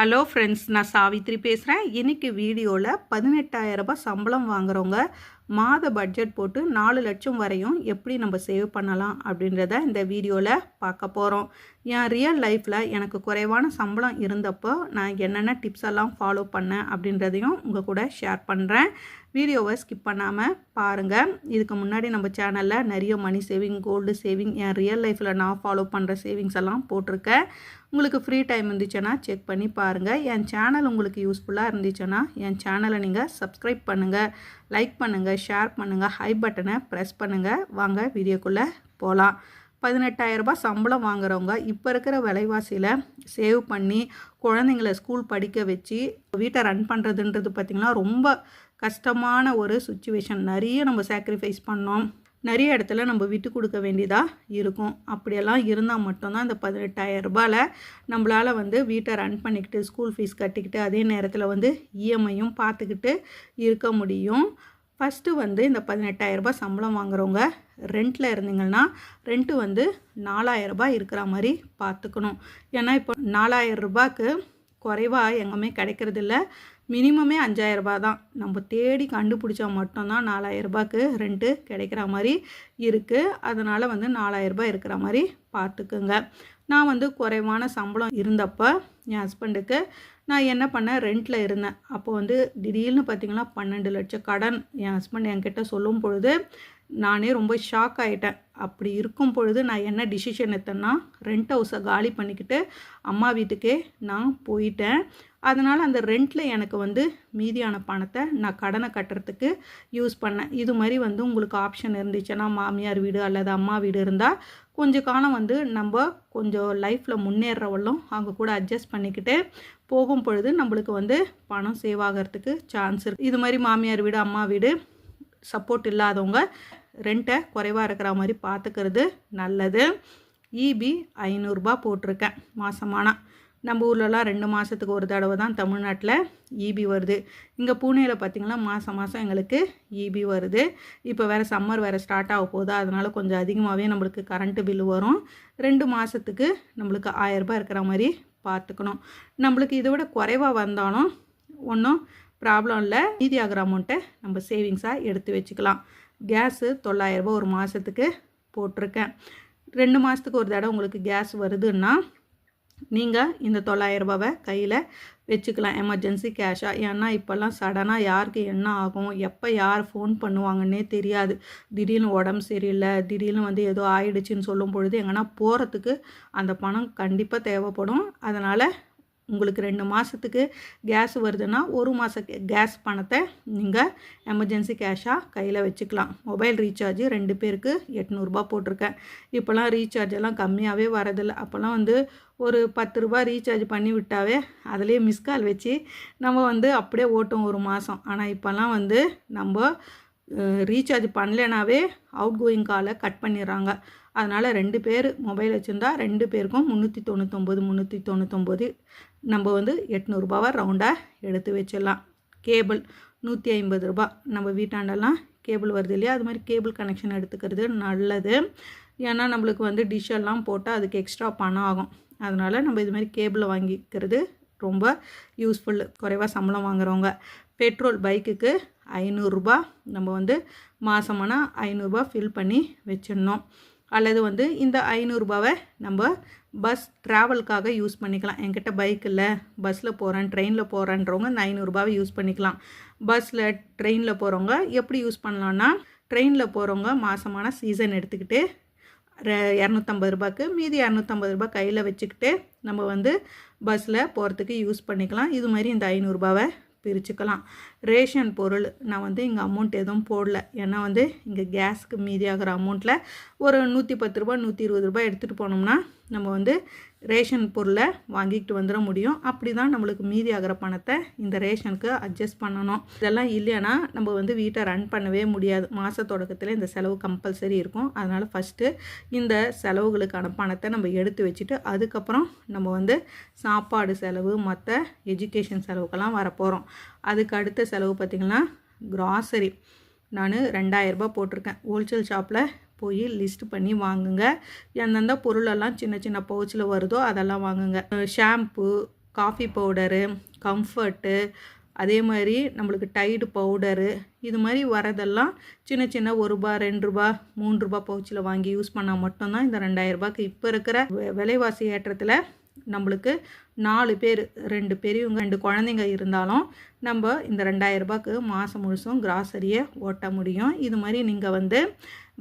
Hello friends நான் சாவித்ரி பேசுகிறேன் இன்றைக்கி வீடியோவில் பதினெட்டாயிரம் ரூபாய் சம்பளம் வாங்குறவங்க மாத பட்ஜெட் போட்டு நாலு லட்சம் வரையும் எப்படி நம்ம சேவ் பண்ணலாம் அப்படின்றத இந்த வீடியோவில் பார்க்க போகிறோம் என் ரியல் லைஃப்பில் எனக்கு குறைவான சம்பளம் இருந்தப்போ நான் என்னென்ன டிப்ஸ் எல்லாம் ஃபாலோ பண்ணேன் அப்படின்றதையும் உங்கள் கூட ஷேர் பண்ணுறேன் வீடியோவை ஸ்கிப் பண்ணாமல் பாருங்கள் இதுக்கு முன்னாடி நம்ம சேனலில் நிறைய மணி சேவிங் கோல்டு சேவிங் என் ரியல் லைஃப்பில் நான் ஃபாலோ பண்ணுற சேவிங்ஸ் எல்லாம் போட்டிருக்கேன். உங்களுக்கு ஃப்ரீ டைம் இருந்துச்சுன்னா செக் பண்ணி பாருங்கள் என் சேனல் உங்களுக்கு யூஸ்ஃபுல்லாக இருந்துச்சுன்னா என் சேனலை நீங்கள் சப்ஸ்கிரைப் பண்ணுங்கள் லைக் பண்ணுங்கள் ஷேர் பண்ணுங்கள் ஹை பட்டனை ப்ரெஸ் பண்ணுங்கள் வாங்க வீடியோக்குள்ளே போகலாம் பதினெட்டாயிரரூபா சம்பளம் வாங்குறவங்க இப்போ இருக்கிற விலைவாசியில் சேவ் பண்ணி குழந்தைங்கள ஸ்கூல் படிக்க வச்சு வீட்டை ரன் பண்ணுறதுன்றது பார்த்திங்கன்னா ரொம்ப கஷ்டமான ஒரு சுச்சுவேஷன் நிறைய நம்ம சாக்ரிஃபைஸ் பண்ணோம். நிறைய இடத்துல நம்ம விட்டு கொடுக்க வேண்டியதாக இருக்கும். அப்படியெல்லாம் இருந்தால் மட்டும்தான் இந்த பதினெட்டாயிரம் ரூபாயில் நம்மளால் வந்து வீட்டை ரன் பண்ணிக்கிட்டு ஸ்கூல் ஃபீஸ் கட்டிக்கிட்டு அதே நேரத்தில் வந்து இஎம்ஐயும் பார்த்துக்கிட்டு இருக்க முடியும். ஃபஸ்ட்டு வந்து இந்த பதினெட்டாயிரரூபா சம்பளம் வாங்குறவங்க ரெண்ட்டில் இருந்தீங்கன்னா ரெண்ட்டு வந்து நாலாயிரரூபா இருக்கிற மாதிரி பார்த்துக்கணும். ஏன்னா இப்போ நாலாயிரம் ரூபாய்க்கு குறைவாக எங்கேயுமே கிடைக்கிறதில்ல. மினிமமே அஞ்சாயிரரூபா தான் நம்ம தேடி கண்டுபிடிச்சா மட்டும்தான் நாலாயிரரூபாக்கு ரெண்ட்டு கிடைக்கிற மாதிரி இருக்குது அதனால் வந்து நாலாயிரரூபா இருக்கிற மாதிரி பார்த்துக்குங்க. நான் வந்து குறைவான சம்பளம் இருந்தப்போ என் ஹஸ்பண்டுக்கு நான் என்ன பண்ணேன்? ரெண்டில் இருந்தேன். அப்போ வந்து திடீர்னு பார்த்திங்கன்னா பன்னெண்டு லட்சம் கடன் என் ஹஸ்பண்ட் என்கிட்ட சொல்லும் பொழுது நானே ரொம்ப ஷாக் ஆகிட்டேன் அப்படி இருக்கும் பொழுது நான் என்ன டிசிஷன் எடுத்தேன்னா ரெண்ட் ஹவுஸை காலி பண்ணிக்கிட்டு அம்மா வீட்டுக்கே நான் போயிட்டேன். அதனால் அந்த ரெண்ட்டில் எனக்கு வந்து மீதியான பணத்தை நான் கடனை கட்டுறதுக்கு யூஸ் பண்ணேன். இது மாதிரி வந்து உங்களுக்கு ஆப்ஷன் இருந்துச்சுன்னா மாமியார் வீடு அல்லது அம்மா வீடு இருந்தால் கொஞ்சம் காலம் வந்து நம்ம கொஞ்சம் லைஃப்பில் முன்னேறவளும் அவங்க கூட அட்ஜஸ்ட் பண்ணிக்கிட்டு போகும் பொழுது நம்மளுக்கு வந்து பணம் சேவ் ஆகிறதுக்கு சான்ஸ் இருக்குது இது மாதிரி மாமியார் வீடு அம்மா வீடு சப்போர்ட் இல்லாதவங்க ரெண்ட்டை குறைவாக இருக்கிற மாதிரி பார்த்துக்கிறது நல்லது. இபி ஐநூறுரூபா போட்டிருக்கேன் மாதமானா நம்ம ஊர்லலாம் ரெண்டு மாதத்துக்கு ஒரு தடவை தான் தமிழ்நாட்டில் இபி வருது. இங்கே பூனேயில் பார்த்திங்கன்னா மாதம் மாதம் எங்களுக்கு இபி வருது. இப்போ வேறு சம்மர் வேறு ஸ்டார்ட் ஆக போகுது. அதனால் கொஞ்சம் அதிகமாகவே நம்மளுக்கு கரண்ட்டு பில்லு வரும். ரெண்டு மாதத்துக்கு நம்மளுக்கு ஆயரரூபா இருக்கிற மாதிரி பார்த்துக்கணும். நம்மளுக்கு இதை விட குறைவாக வந்தாலும் ஒன்றும் ப்ராப்ளம் இல்லை. மீதியாகிற ஆகிற அமௌண்ட்டை நம்ம சேவிங்ஸாக எடுத்து வச்சுக்கலாம். கேஸு தொள்ளாயிரரூபா ஒரு மாதத்துக்கு போட்டிருக்கேன். ரெண்டு மாதத்துக்கு ஒரு தடவை உங்களுக்கு கேஸ் வருதுன்னா நீங்கள் இந்த தொள்ளாயிரரூபாவை கையில் வச்சுக்கலாம். எமர்ஜென்சி கேஷாக ஏன்னா இப்போல்லாம் சடனாக யாருக்கு என்ன ஆகும் எப்போ யார் ஃபோன் பண்ணுவாங்கன்னே தெரியாது. திடீர்னு உடம்பு சரியில்லை திடீர்னு வந்து ஏதோ ஆயிடுச்சுன்னு சொல்லும் பொழுது எங்கன்னா போகிறதுக்கு அந்த பணம் கண்டிப்பாக தேவைப்படும். அதனால் உங்களுக்கு ரெண்டு மாதத்துக்கு கேஸ் வருதுன்னா ஒரு மாத கேஸ் பணத்தை நீங்கள் எமர்ஜென்சி கேஷாக கையில் வச்சுக்கலாம். மொபைல் ரீசார்ஜ் ரெண்டு பேருக்கு எட்நூறுபா போட்டிருக்கேன். இப்போல்லாம் ரீசார்ஜ் எல்லாம் கம்மியாகவே வரதில்லை. அப்போல்லாம் வந்து ஒரு பத்து ரூபா ரீசார்ஜ் பண்ணி விட்டாவே அதுலேயே மிஸ்கால் வச்சு நம்ம வந்து அப்படியே ஓட்டும் ஒரு மாதம் ஆனால் இப்போல்லாம் வந்து நம்ம ரீசார்ஜ் பண்ணலனாவே அவுட் கோயிங் காலை கட் பண்ணிடுறாங்க. அதனால் ரெண்டு பேர் மொபைல் வச்சுருந்தா ரெண்டு பேருக்கும் முந்நூற்றி தொண்ணூத்தொம்பது முந்நூற்றி தொண்ணூத்தொம்பது நம்ம வந்து எட்நூறுபாவை ரவுண்டாக எடுத்து வச்சிடலாம். கேபிள் நூற்றி ஐம்பது ரூபா. நம்ம வீட்டாண்டெல்லாம் கேபிள் வருது இல்லையா? அது மாதிரி கேபிள் கனெக்ஷன் எடுத்துக்கிறது நல்லது. ஏன்னா நம்மளுக்கு வந்து டிஷ்ஷெல்லாம் போட்டால் அதுக்கு எக்ஸ்ட்ரா பணம் ஆகும். அதனால் நம்ம இது மாதிரி கேபிளை வாங்கிக்கிறது ரொம்ப யூஸ்ஃபுல் குறைவாக சம்பளம் வாங்குறவங்க. பெட்ரோல் பைக்குக்கு ஐநூறுரூபா நம்ம வந்து மாதமானால் ஐநூறுரூபா ஃபில் பண்ணி வச்சிடணும். அல்லது வந்து இந்த ஐநூறுரூபாவை நம்ம பஸ் ட்ராவலுக்காக யூஸ் பண்ணிக்கலாம். என்கிட்ட பைக் இல்லை பஸ்ஸில் போகிறேன் ட்ரெயினில் போகிறேன்றவங்க இந்த ஐநூறுரூபாவை யூஸ் பண்ணிக்கலாம். பஸ்ஸில் ட்ரெயினில் போகிறவங்க எப்படி யூஸ் பண்ணலான்னா ட்ரெயினில் போகிறவங்க மாதமான சீசன் எடுத்துக்கிட்டு இரநூத்தம்பது ரூபாய்க்கு மீதி இரநூத்தம்பது ரூபாய் கையில் வச்சுக்கிட்டு நம்ம வந்து பஸ்ஸில் போகிறதுக்கு யூஸ் பண்ணிக்கலாம். இது மாதிரி இந்த ஐநூறுரூபாவை பிரிச்சுக்கலாம். ரேஷன் பொருள் நான் வந்து இங்கே அமௌண்ட் எதுவும் போடல. ஏன்னா வந்து இங்கே கேஸ்க்கு மீதியாகிற அமௌண்ட்டில் ஒரு நூற்றி பத்து ரூபா நூற்றி இருபது ரூபாய் எடுத்துகிட்டு போனோம்னா நம்ம வந்து ரேஷன் பொருளை வாங்கிக்கிட்டு வந்துட முடியும். அப்படி தான் நம்மளுக்கு மீதி ஆகிற பணத்தை இந்த ரேஷனுக்கு அட்ஜஸ்ட் பண்ணணும். இதெல்லாம் இல்லைன்னா நம்ம வந்து வீட்டை ரன் பண்ணவே முடியாது. மாத தொடக்கத்தில் இந்த செலவு கம்பல்சரி இருக்கும். அதனால் ஃபஸ்ட்டு இந்த செலவுகளுக்கான பணத்தை நம்ம எடுத்து வச்சுட்டு அதுக்கப்புறம் நம்ம வந்து சாப்பாடு செலவு மற்ற எஜுகேஷன் செலவுக்கெல்லாம் வரப்போகிறோம் அதுக்கு அடுத்த செலவு பார்த்திங்கன்னா கிராசரி நான் ரெண்டாயிரரூபா போட்டிருக்கேன். ஹோல்சேல் ஷாப்பில் போய் லிஸ்ட் பண்ணி வாங்குங்க. எந்தெந்த பொருளெல்லாம் சின்ன சின்ன பவுச்சில் வருதோ அதெல்லாம் வாங்குங்க. ஷாம்பு காஃபி பவுடரு கம்ஃபர்ட்டு அதே மாதிரி நம்மளுக்கு டைடு பவுடரு இது மாதிரி வரதெல்லாம் சின்ன சின்ன ஒரு ரூபா ரெண்டு ரூபா மூணு ரூபா பவுச்சில் வாங்கி யூஸ் பண்ணால் மட்டும்தான் இந்த ரெண்டாயிரரூபாக்கு இப்போ இருக்கிற விலைவாசி ஏற்றத்தில் நம்மளுக்கு நாலு பேர் ரெண்டு பெரியவங்க ரெண்டு குழந்தைங்க இருந்தாலும் நம்ம இந்த ரெண்டாயிரரூபாக்கு மாதம் முழுசும் கிராசரியை ஓட்ட முடியும். இது மாதிரி நீங்கள் வந்து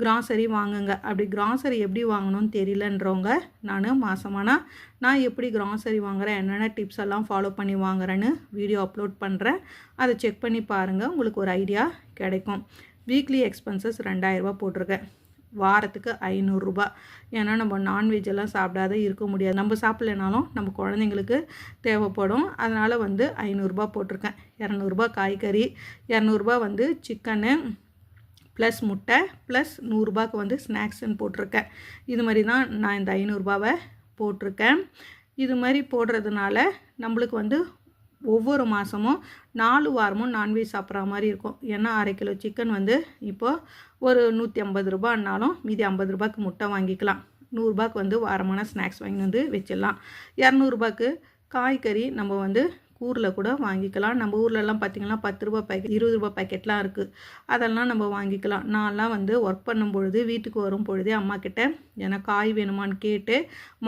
கிராசரி வாங்குங்க. அப்படி கிராசரி எப்படி வாங்கணும்னு தெரியலன்றவங்க நான் மாதமானா நான் எப்படி கிராசரி வாங்குறேன் என்னென்ன டிப்ஸ் எல்லாம் ஃபாலோ பண்ணி வாங்குறேன்னு வீடியோ அப்லோட் பண்ணுறேன் அதை செக் பண்ணி பாருங்கள் உங்களுக்கு ஒரு ஐடியா கிடைக்கும். வீக்லி எக்ஸ்பென்சஸ் ரெண்டாயிரரூபா போட்டிருக்கேன். வாரத்துக்கு ஐநூறுரூபா ஏன்னா நம்ம நான்வெஜ் எல்லாம் சாப்பிடாத இருக்க முடியாது. நம்ம சாப்பிட்லனாலும் நம்ம குழந்தைங்களுக்கு தேவைப்படும். அதனால் வந்து ஐநூறுரூபா போட்டிருக்கேன். இரநூறுபா காய்கறி இரநூறுபா வந்து சிக்கனு ப்ளஸ் முட்டை ப்ளஸ் நூறுரூபாக்கு வந்து ஸ்நாக்ஸ்ன்னு போட்டிருக்கேன். இது மாதிரி தான் நான் இந்த ஐநூறுரூபாவை போட்டிருக்கேன். இது மாதிரி போடுறதுனால நம்மளுக்கு வந்து ஒவ்வொரு மாதமும் நாலு வாரமும் நான்வெஜ் சாப்பிட்ற மாதிரி இருக்கும். ஏன்னா அரை கிலோ சிக்கன் வந்து இப்போது ஒரு நூற்றி ஐம்பது ரூபான்னாலும் மீதி ஐம்பது ரூபாய்க்கு முட்டை வாங்கிக்கலாம். நூறுரூபாய்க்கு வந்து வாரமான ஸ்நாக்ஸ் வாங்கி வந்து வச்சிடலாம். இரநூறுபாய்க்கு காய்கறி நம்ம வந்து ஊரில் கூட வாங்கிக்கலாம். நம்ம ஊர்லலாம் பார்த்திங்கன்னா பத்து ரூபா பேக்கெட் இருபது ரூபா பேக்கெட்லாம் இருக்குது அதெல்லாம் நம்ம வாங்கிக்கலாம். நான்லாம் வந்து ஒர்க் பண்ணும் பொழுது வீட்டுக்கு வரும் பொழுதே அம்மா கிட்ட எனக்கு காய் வேணுமான்னு கேட்டு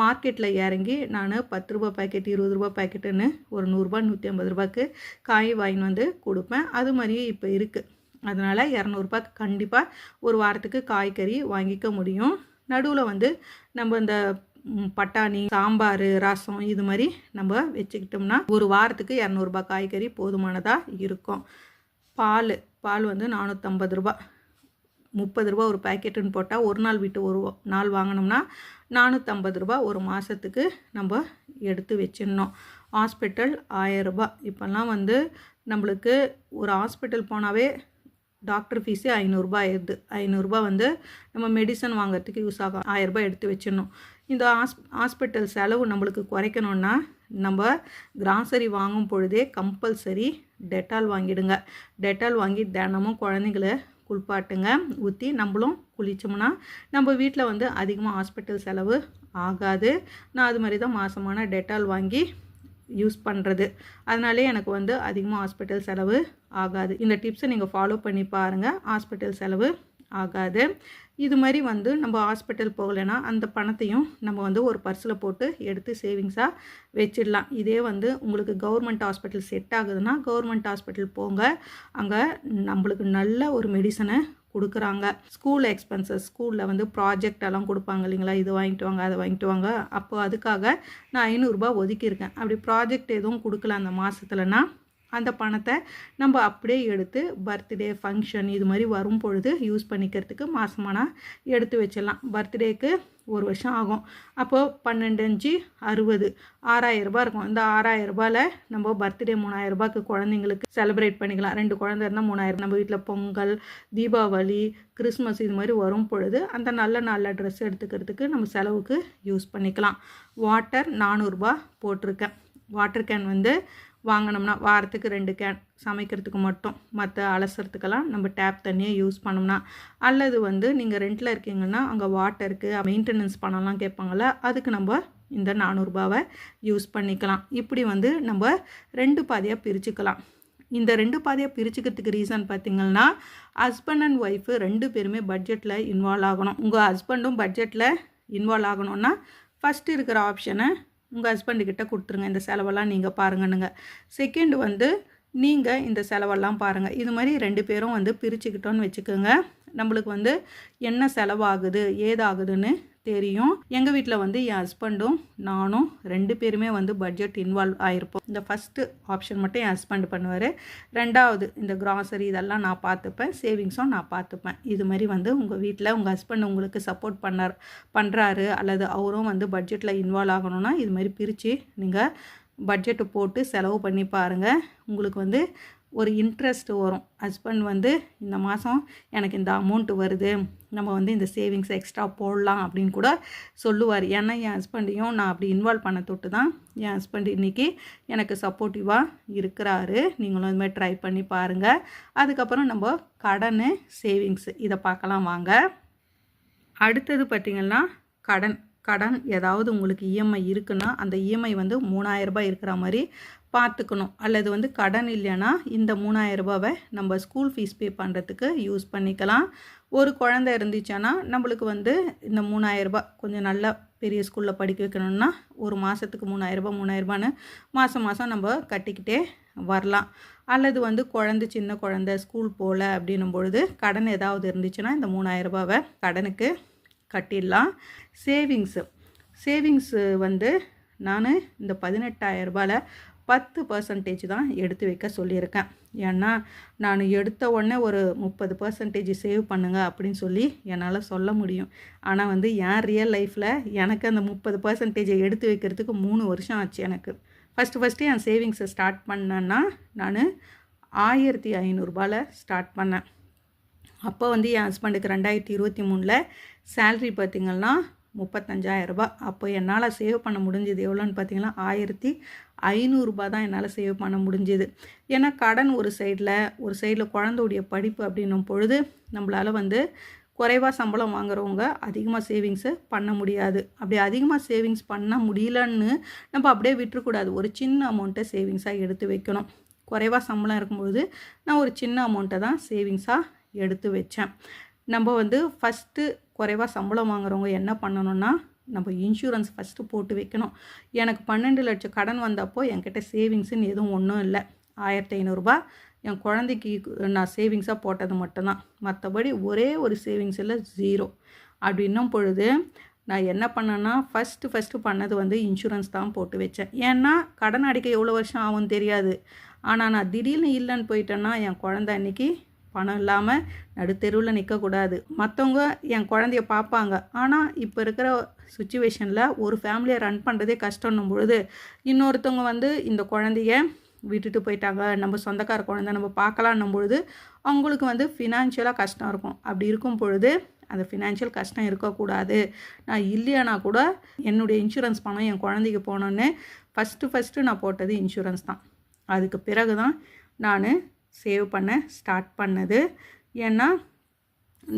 மார்க்கெட்டில் இறங்கி நான் பத்து ரூபா பேக்கெட் இருபது ரூபா பேக்கெட்டுன்னு ஒரு நூறுரூபா நூற்றி ஐம்பது ரூபாய்க்கு காய் வாங்கின்னு வந்து கொடுப்பேன். அது மாதிரியே இப்போ இருக்குது அதனால் இரநூறுபாய்க்கு கண்டிப்பாக ஒரு வாரத்துக்கு காய்கறி வாங்கிக்க முடியும். நடுவில் வந்து நம்ம இந்த பட்டாணி சாம்பார் ரசம் இது மாதிரி நம்ம வச்சுக்கிட்டோம்னா ஒரு வாரத்துக்கு இரநூறுபா காய்கறி போதுமானதாக இருக்கும். பால் பால் வந்து நானூற்றம்பது ரூபா முப்பது ரூபா ஒரு பேக்கெட்டுன்னு போட்டால் ஒரு நாள் விட்டு ஒரு நாள் வாங்கினோம்னா நானூற்றம்பது ரூபா ஒரு மாதத்துக்கு நம்ம எடுத்து வச்சிடணும். ஹாஸ்பிட்டல் ஆயரூபா இப்போல்லாம் வந்து நம்மளுக்கு ஒரு ஹாஸ்பிட்டல் போனாவே டாக்டர் ஃபீஸே ஐநூறுரூபா ஆயிடுது. ஐநூறுரூபா வந்து நம்ம மெடிசன் வாங்குறதுக்கு யூஸ் ஆகும் ஆயிரரூபா எடுத்து வச்சிடணும். இந்த ஹாஸ் ஹாஸ்பிட்டல் செலவு நம்மளுக்கு குறைக்கணும்னா நம்ம கிராசரி வாங்கும் பொழுதே கம்பல்சரி டெட்டால் வாங்கிடுங்க. டெட்டால் வாங்கி தினமும் குழந்தைங்கள குளிப்பாட்டுங்க. ஊற்றி நம்மளும் குளித்தோம்னா நம்ம வீட்டில் வந்து அதிகமாக ஹாஸ்பிட்டல் செலவு ஆகாது. நான் அது மாதிரி தான் மாதமான டெட்டால் வாங்கி யூஸ் பண்ணுறது. அதனாலே எனக்கு வந்து அதிகமாக ஹாஸ்பிட்டல் செலவு ஆகாது. இந்த டிப்ஸை நீங்கள் ஃபாலோ பண்ணி பாருங்கள் ஹாஸ்பிட்டல் செலவு ஆகாது. இது மாதிரி வந்து நம்ம ஹாஸ்பிட்டல் போகலைன்னா அந்த பணத்தையும் நம்ம வந்து ஒரு பர்ஸில் போட்டு எடுத்து சேவிங்ஸாக வச்சிடலாம். இதே வந்து உங்களுக்கு கவர்மெண்ட் ஹாஸ்பிட்டல் செட் ஆகுதுன்னா கவர்மெண்ட் ஹாஸ்பிட்டல் போங்க. அங்கே நம்மளுக்கு நல்ல ஒரு மெடிசனை கொடுக்குறாங்க. ஸ்கூல் எக்ஸ்பென்சஸ் ஸ்கூலில் வந்து ப்ராஜெக்ட் எல்லாம் கொடுப்பாங்க இல்லைங்களா? இது வாங்கிட்டு வாங்க அதை வாங்கிட்டு வாங்க. அப்போ அதுக்காக நான் ஐநூறுரூபா ஒதுக்கியிருக்கேன். அப்படி ப்ராஜெக்ட் எதுவும் கொடுக்கல அந்த மாதத்துலனா அந்த பணத்தை நம்ம அப்படியே எடுத்து பர்த்டே ஃபங்க்ஷன் இது மாதிரி வரும் பொழுது யூஸ் பண்ணிக்கிறதுக்கு மாதமானா எடுத்து வச்சிடலாம். பர்த்டேக்கு ஒரு வருஷம் ஆகும். அப்போது பன்னெண்டு அஞ்சு அறுபது ஆறாயிரரூபா இருக்கும். இந்த ஆறாயிரரூபாவில் நம்ம பர்த்டே மூணாயிரம் குழந்தைங்களுக்கு செலிப்ரேட் பண்ணிக்கலாம். ரெண்டு குழந்தை இருந்தால் மூணாயிரம். நம்ம வீட்டில் பொங்கல் தீபாவளி கிறிஸ்மஸ் இது மாதிரி வரும் பொழுது அந்த நல்ல நல்ல ட்ரெஸ் எடுத்துக்கிறதுக்கு நம்ம செலவுக்கு யூஸ் பண்ணிக்கலாம். வாட்டர் நானூறுரூபா போட்டிருக்கேன். வாட்டர் கேன் வந்து வாங்கினோம்னா வாரத்துக்கு ரெண்டு கேன் சமைக்கிறதுக்கு மட்டும். மற்ற அலசறதுக்கெல்லாம் நம்ம டேப் தண்ணியை யூஸ் பண்ணோம்னா அல்லது வந்து நீங்கள் ரெண்டில் இருக்கீங்கன்னா அங்கே வாட்டருக்கு மெயின்டெனன்ஸ் பணம்லாம் கேட்பாங்கள்ல அதுக்கு நம்ம இந்த நானூறுரூபாவை யூஸ் பண்ணிக்கலாம். இப்படி வந்து நம்ம ரெண்டு பாதியாக பிரிச்சுக்கலாம். இந்த ரெண்டு பாதியாக பிரிச்சுக்கிறதுக்கு ரீசன் பார்த்தீங்கன்னா ஹஸ்பண்ட் அண்ட் ஒய்ஃபு ரெண்டு பேருமே பட்ஜெட்டில் இன்வால்வ் ஆகணும். உங்கள் ஹஸ்பண்டும் பட்ஜெட்டில் இன்வால்வ் ஆகணும்னா ஃபஸ்ட்டு இருக்கிற ஆப்ஷனை உங்கள் ஹஸ்பண்டுக்கிட்ட கொடுத்துருங்க. இந்த செலவெல்லாம் நீங்கள் பாருங்கன்னுங்க. செகண்ட் வந்து நீங்கள் இந்த செலவெல்லாம் பாருங்கள் இது மாதிரி ரெண்டு பேரும் வந்து பிரிச்சுக்கிட்டோன்னு வச்சுக்கோங்க. நம்மளுக்கு வந்து என்ன செலவாகுது ஏதாகுதுன்னு தெரியும். எங்கள் வீட்டில் வந்து என் ஹஸ்பண்டும் நானும் ரெண்டு பேருமே வந்து பட்ஜெட் இன்வால்வ் ஆகிருப்போம் இந்த ஃபஸ்ட்டு ஆப்ஷன் மட்டும் என் ஹஸ்பண்ட் பண்ணுவார். ரெண்டாவது இந்த கிராசரி இதெல்லாம் நான் பார்த்துப்பேன். சேவிங்ஸும் நான் பார்த்துப்பேன். இது மாதிரி வந்து உங்கள் வீட்டில் உங்கள் ஹஸ்பண்ட் உங்களுக்கு சப்போர்ட் பண்ணார் பண்ணுறாரு அல்லது அவரும் வந்து பட்ஜெட்டில் இன்வால்வ் ஆகணும்னா இது மாதிரி பிரித்து நீங்கள் பட்ஜெட்டு போட்டு செலவு பண்ணி பாருங்கள் உங்களுக்கு வந்து ஒரு இன்ட்ரெஸ்ட் வரும். ஹஸ்பண்ட் வந்து இந்த மாதம் எனக்கு இந்த அமௌண்ட்டு வருது. நம்ம வந்து இந்த சேவிங்ஸ் எக்ஸ்ட்ரா போடலாம் அப்படின்னு கூட சொல்லுவார். ஏன்னா என் ஹஸ்பண்டையும் நான் அப்படி இன்வால்வ் பண்ண தொட்டு தான் என் ஹஸ்பண்ட் இன்றைக்கி எனக்கு சப்போர்ட்டிவாக இருக்கிறாரு. நீங்களும் இது மாதிரி ட்ரை பண்ணி பாருங்கள் அதுக்கப்புறம் நம்ம கடன் சேவிங்ஸ் இதை பார்க்கலாம் வாங்க. அடுத்தது பார்த்திங்கன்னா கடன். கடன் ஏதாவது உங்களுக்கு இஎம்ஐ இருக்குன்னா அந்த இஎம்ஐ வந்து மூணாயிரரூபா இருக்கிற மாதிரி பார்த்துக்கணும். அல்லது வந்து கடன் இல்லைன்னா இந்த மூணாயிரரூபாவை நம்ம ஸ்கூல் ஃபீஸ் பே பண்ணுறதுக்கு யூஸ் பண்ணிக்கலாம். ஒரு குழந்தை இருந்துச்சுன்னா நம்மளுக்கு வந்து இந்த மூணாயிரரூபா கொஞ்சம் நல்லா பெரிய ஸ்கூலில் படிக்க வைக்கணும்னா ஒரு மாதத்துக்கு மூணாயிரரூபா மூணாயிரரூபான்னு மாதம் மாதம் நம்ம கட்டிக்கிட்டே வரலாம். அல்லது வந்து குழந்த சின்ன குழந்தை ஸ்கூல் போகல அப்படின்னும் பொழுது கடன் ஏதாவது இருந்துச்சுன்னா இந்த மூணாயிரரூபாவை கடனுக்கு கட்டிடலாம். சேவிங்ஸு சேவிங்ஸு வந்து நான் இந்த பதினெட்டாயிரரூபாவில் பத்து பர்சன்டேஜ் தான் எடுத்து வைக்க சொல்லியிருக்கேன். ஏன்னா நான் எடுத்த உடனே ஒரு முப்பது பர்சன்டேஜ் சேவ் பண்ணுங்கள் அப்படின்னு சொல்லி என்னால் சொல்ல முடியும். ஆனால் வந்து என் ரியல் லைஃப்பில் எனக்கு அந்த முப்பது பர்சன்டேஜை எடுத்து வைக்கிறதுக்கு மூணு வருஷம் ஆச்சு எனக்கு. ஃபஸ்ட்டு ஃபஸ்ட்டு என் சேவிங்ஸை ஸ்டார்ட் பண்ணேன்னா நான் ஆயிரத்தி ஐநூறுரூபாவில் ஸ்டார்ட் பண்ணேன். அப்போ வந்து என் ஹஸ்பண்டுக்கு ரெண்டாயிரத்தி இருபத்தி மூணில் சேல்ரி பார்த்திங்கன்னா முப்பத்தஞ்சாயிரரூபா அப்போ என்னால் சேவ் பண்ண முடிஞ்சது எவ்வளோன்னு பார்த்தீங்கன்னா ஆயிரத்தி ஐநூறுரூபா தான் என்னால் சேவ் பண்ண முடிஞ்சுது. ஏன்னா கடன் ஒரு சைடில் ஒரு சைடில் குழந்தையுடைய படிப்பு அப்படின்னும் பொழுது நம்மளால் வந்து குறைவாக சம்பளம் வாங்குறவங்க அதிகமாக சேவிங்ஸு பண்ண முடியாது. அப்படி அதிகமாக சேவிங்ஸ் பண்ண முடியலன்னு நம்ம அப்படியே விட்டுறக்கூடாது. ஒரு சின்ன அமௌண்ட்டை சேவிங்ஸாக எடுத்து வைக்கணும். குறைவாக சம்பளம் இருக்கும்பொழுது நான் ஒரு சின்ன அமௌண்ட்டை தான் சேவிங்ஸாக எடுத்து வச்சேன். நம்ம வந்து ஃபஸ்ட்டு குறைவாக சம்பளம் வாங்குறவங்க என்ன பண்ணணும்னா நம்ம இன்சூரன்ஸ் ஃபஸ்ட்டு போட்டு வைக்கணும். எனக்கு பன்னெண்டு லட்சம் கடன் வந்தப்போ என்கிட்ட சேவிங்ஸுன்னு எதுவும் ஒன்றும் இல்லை. ஆயிரத்தி ஐநூறுரூபா என் குழந்தைக்கு நான் சேவிங்ஸாக போட்டது மட்டும்தான். மற்றபடி ஒரே ஒரு சேவிங்ஸில் ஜீரோ அப்படின்னும் பொழுது நான் என்ன பண்ணேன்னா ஃபஸ்ட்டு ஃபஸ்ட்டு பண்ணது வந்து இன்சூரன்ஸ் தான் போட்டு வச்சேன். ஏன்னா கடன் அடிக்க எவ்வளோ வருஷம் ஆகும் தெரியாது. ஆனால் நான் திடீர்னு இல்லைன்னு போயிட்டேன்னா என் குழந்த அன்றைக்கி பணம் இல்லாமல் நடுத்தெருவில் நிற்கக்கூடாது மற்றவங்க என் குழந்தைய பார்ப்பாங்க ஆனால் இப்போ இருக்கிற சுச்சுவேஷனில் ஒரு ஃபேமிலியை ரன் பண்ணுறதே கஷ்டம்னும் பொழுது இன்னொருத்தவங்க வந்து இந்த குழந்தைய விட்டுட்டு போயிட்டாங்க. நம்ம சொந்தக்கார குழந்தை நம்ம பார்க்கலான்னும் பொழுது அவங்களுக்கு வந்து ஃபினான்ஷியலாக கஷ்டம் இருக்கும். அப்படி இருக்கும் பொழுது அந்த ஃபினான்ஷியல் கஷ்டம் இருக்கக்கூடாது. நான் இல்லையானா கூட என்னுடைய இன்சூரன்ஸ் பணம் என் குழந்தைக்கு போனோன்னு ஃபஸ்ட்டு ஃபஸ்ட்டு நான் போட்டது இன்சூரன்ஸ் தான். அதுக்கு பிறகு தான் நான் சேவ் பண்ண ஸ்டார்ட் பண்ணது. ஏன்னா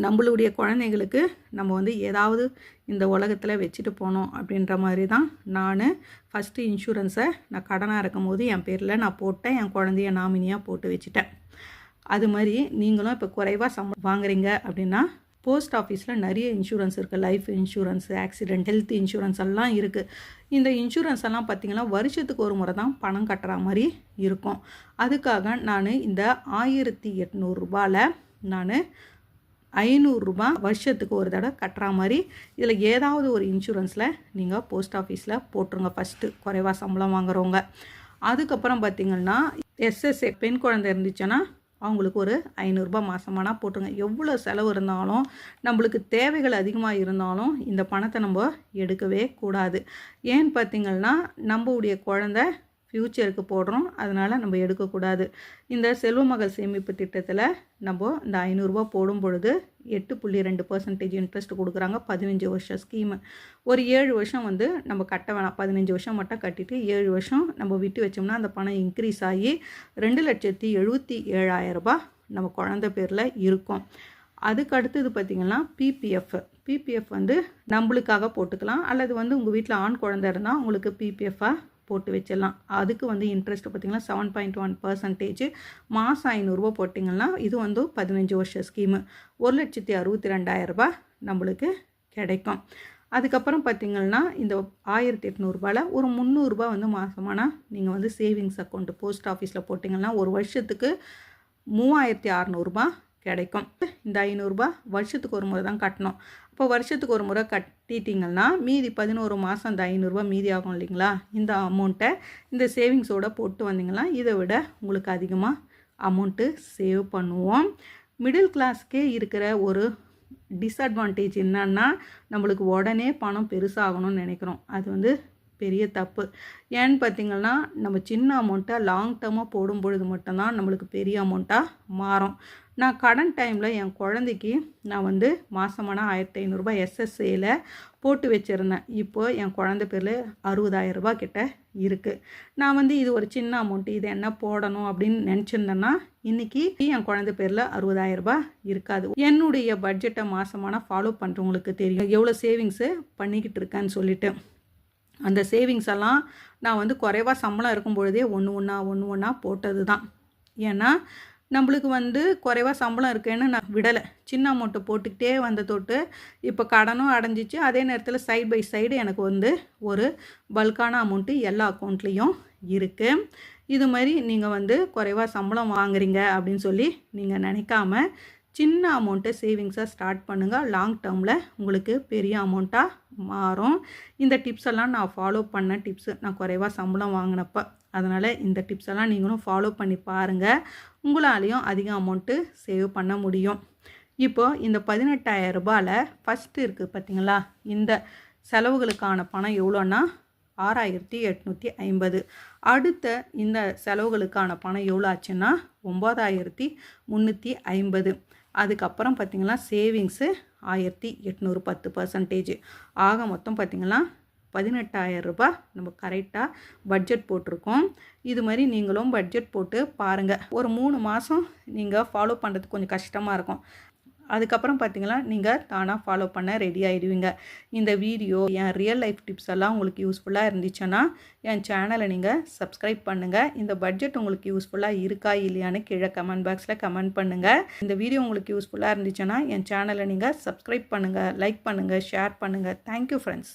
நம்மளுடைய குழந்தைங்களுக்கு நம்ம வந்து ஏதாவது இந்த உலகத்தில் வச்சுட்டு போனோம் அப்படின்ற மாதிரி தான் நான் ஃபஸ்ட்டு இன்சூரன்ஸை நான் கடனாக இருக்கும் போது என் பேரில் நான் போட்டேன் என் குழந்தைய நாமினியாக போட்டு வச்சுட்டேன். அது மாதிரி நீங்களும் இப்போ குறைவாக சம்பளம் வாங்குறீங்க அப்படின்னா போஸ்ட் ஆஃபீஸில் நிறைய இன்சூரன்ஸ் இருக்குது. Life insurance accident health insurance எல்லாம் இருக்குது. இந்த இன்சூரன்ஸ் எல்லாம் பார்த்திங்கன்னா வருஷத்துக்கு ஒரு முறை தான் பணம் கட்டுற மாதிரி இருக்கும். அதுக்காக நான் இந்த ஆயிரத்தி எட்நூறுரூபாவில் நான் ஐநூறுரூபா வருஷத்துக்கு ஒரு தடவை கட்டுற மாதிரி இதில் ஏதாவது ஒரு இன்சூரன்ஸில் நீங்கள் போஸ்ட் ஆஃபீஸில் போட்டுருங்க. ஃபஸ்ட்டு குறைவாக சம்பளம் வாங்குறவங்க. அதுக்கப்புறம் பார்த்திங்கன்னா எஸ்எஸ்ஏ பெண் குழந்தை இருந்துச்சுன்னா அவங்களுக்கு ஒரு ஐநூறுரூபா மாதமானா போட்டுருங்க. எவ்வளோ செலவு இருந்தாலும் நம்மளுக்கு தேவைகள் அதிகமாக இருந்தாலும் இந்த பணத்தை நம்ம எடுக்கவே கூடாது. ஏன்னு பார்த்திங்கன்னா நம்மளுடைய குழந்த ஃப்யூச்சருக்கு போடுறோம். அதனால் நம்ம எடுக்கக்கூடாது. இந்த செல்வமகள் சேமிப்பு திட்டத்தில் நம்ம இந்த ஐநூறுரூவா போடும் பொழுது எட்டு புள்ளி ரெண்டு பர்சன்டேஜ் இன்ட்ரெஸ்ட் கொடுக்குறாங்க. பதினஞ்சு வருஷம் ஸ்கீமு ஒரு ஏழு வருஷம் வந்து நம்ம கட்ட வேணாம். பதினஞ்சு வருஷம் மட்டும் கட்டிட்டு ஏழு வருஷம் நம்ம விட்டு வச்சோம்னா அந்த பணம் இன்க்ரீஸ் ஆகி ரெண்டு லட்சத்தி எழுபத்தி ஏழாயிரரூபா நம்ம குழந்த பேரில் இருக்கும். அதுக்கு அடுத்தது பார்த்திங்கன்னா பிபிஎஃப் பிபிஎஃப் வந்து நம்மளுக்காக போட்டுக்கலாம். அல்லது வந்து உங்கள் வீட்டில் ஆண் குழந்தை இருந்தால் உங்களுக்கு பிபிஎஃபாக போட்டு வச்சிடலாம். அதுக்கு வந்து இன்ட்ரெஸ்ட் பார்த்திங்கன்னா செவன் பாயிண்ட் ஒன் பர்சன்டேஜ் மாதம் ஐநூறுரூவா போட்டிங்கன்னா இது வந்து பதினஞ்சு வருஷம் ஸ்கீமு ஒரு லட்சத்தி அறுபத்தி ரெண்டாயிரரூபா நம்மளுக்கு கிடைக்கும். அதுக்கப்புறம் பார்த்திங்கன்னா இந்த ஆயிரத்தி எட்நூறுபாவில் ஒரு முந்நூறுரூபா வந்து மாதமானால் நீங்கள் வந்து சேவிங்ஸ் அக்கௌண்ட்டு போஸ்ட் ஆஃபீஸில் போட்டிங்கன்னா ஒரு வருஷத்துக்கு மூவாயிரத்தி அறநூறுபா கிடைக்கும். இந்த ஐநூறுரூபா வருஷத்துக்கு ஒரு முறை தான் கட்டணும். இப்போ வருஷத்துக்கு ஒரு முறை கட்டிட்டிங்கன்னா மீதி பதினோரு மாதம் அந்த ஐநூறுரூவா மீதி ஆகும் இல்லைங்களா? இந்த அமௌண்ட்டை இந்த சேவிங்ஸோட போட்டு வந்தீங்கன்னா இதை விட உங்களுக்கு அதிகமாக அமௌண்ட்டு சேவ் பண்ணுவோம். மிடில் கிளாஸ்க்கே இருக்கிற ஒரு டிஸ்அட்வான்டேஜ் என்னன்னா நம்மளுக்கு உடனே பணம் பெருசாகணும்னு நினைக்கிறோம். அது வந்து பெரிய தப்பு. ஏன்னு பார்த்திங்கன்னா நம்ம சின்ன அமௌண்ட்டை லாங் டேர்மாக போடும் பொழுது மட்டும்தான் நம்மளுக்கு பெரிய அமௌண்ட்டாக மாறும். நான் கடன் டைமில் என் குழந்தைக்கு நான் வந்து மாதமான ஆயிரத்தி ஐநூறுரூபா எஸ்எஸ்சியில் போட்டு வச்சுருந்தேன். இப்போது என் குழந்தை பேரில் அறுபதாயிரம் ரூபாய் கிட்ட இருக்குது நான் வந்து இது ஒரு சின்ன அமௌண்ட்டு இது என்ன போடணும் அப்படின்னு நினச்சிருந்தேன்னா இன்றைக்கி என் குழந்தை பேரில் அறுபதாயிரம் ரூபாய் இருக்காது. என்னுடைய பட்ஜெட்டை மாதமான ஃபாலோ பண்ணுறவங்களுக்கு தெரியும். எவ்வளோ சேவிங்ஸு பண்ணிக்கிட்டு இருக்கேன்னு சொல்லிட்டு. அந்த சேவிங்ஸ் எல்லாம் நான் வந்து குறைவாக சம்பளம் இருக்கும் பொழுதே ஒன்று ஒன்றா ஒன்று ஒன்றா போட்டது தான் ஏன்னா நம்மளுக்கு வந்து குறைவாக சம்பளம் இருக்குன்னு நான் விடலை. சின்ன அமௌண்ட்டை போட்டுக்கிட்டே வந்த தொட்டு இப்போ கடனும் அடைஞ்சிச்சு. அதே நேரத்தில் சைடு பை சைடு எனக்கு வந்து ஒரு பல்கான அமௌண்ட்டு எல்லா அக்கௌண்ட்லேயும் இருக்குது இது மாதிரி நீங்கள் வந்து குறைவாக சம்பளம் வாங்குறீங்க அப்படின்னு சொல்லி நீங்கள் நினைக்காம சின்ன அமௌண்ட்டை சேவிங்ஸாக ஸ்டார்ட் பண்ணுங்கள் லாங் டேர்மில் உங்களுக்கு பெரிய அமௌண்ட்டாக மாறும். இந்த டிப்ஸ் எல்லாம் நான் ஃபாலோ பண்ண டிப்ஸு நான் குறைவாக சம்பளம் வாங்கினப்போ. அதனால் இந்த டிப்ஸ் எல்லாம் நீங்களும் ஃபாலோ பண்ணி பாருங்கள் உங்களாலேயும் அதிக அமௌண்ட்டு சேவ் பண்ண முடியும். இப்போது இந்த பதினெட்டாயிரம் ரூபாயில் ஃபஸ்ட்டு இருக்குது பார்த்தீங்களா இந்த செலவுகளுக்கான பணம் எவ்வளோன்னா? ஆறாயிரத்தி எட்நூற்றி ஐம்பது. அடுத்த இந்த செலவுகளுக்கான பணம் எவ்வளோ ஆச்சுன்னா? ஒம்பதாயிரத்தி முந்நூற்றி ஐம்பது. அதுக்கப்புறம் பார்த்திங்கன்னா சேவிங்ஸு ஆயிரத்தி எட்நூறு பத்து பர்சன்டேஜ் ஆக மொத்தம் பார்த்திங்கன்னா பதினெட்டாயிரம் நம்ம கரெக்டாக பட்ஜெட் போட்டிருக்கோம். இது மாதிரி நீங்களும் பட்ஜெட் போட்டு பாருங்கள் ஒரு மூணு மாதம் நீங்கள் ஃபாலோ பண்ணுறதுக்கு கொஞ்சம் கஷ்டமாக இருக்கும். அதுக்கப்புறம் பார்த்தீங்கன்னா நீங்கள் தானாக ஃபாலோ பண்ண ரெடி ஆகிடுவீங்க இந்த வீடியோ என் ரியல் லைஃப் டிப்ஸ் எல்லாம் உங்களுக்கு யூஸ்ஃபுல்லாக இருந்துச்சுன்னா என் சேனலை நீங்கள் சப்ஸ்கிரைப் பண்ணுங்கள் இந்த பட்ஜெட் உங்களுக்கு யூஸ்ஃபுல்லாக இருக்கா இல்லையான்னு கீழே கமெண்ட் பாக்ஸில் கமெண்ட் பண்ணுங்கள் இந்த வீடியோ உங்களுக்கு யூஸ்ஃபுல்லாக இருந்துச்சுன்னா என் சேனலை நீங்கள் சப்ஸ்கிரைப் பண்ணுங்கள் லைக் பண்ணுங்கள் ஷேர் பண்ணுங்கள் தேங்க்யூ ஃப்ரெண்ட்ஸ்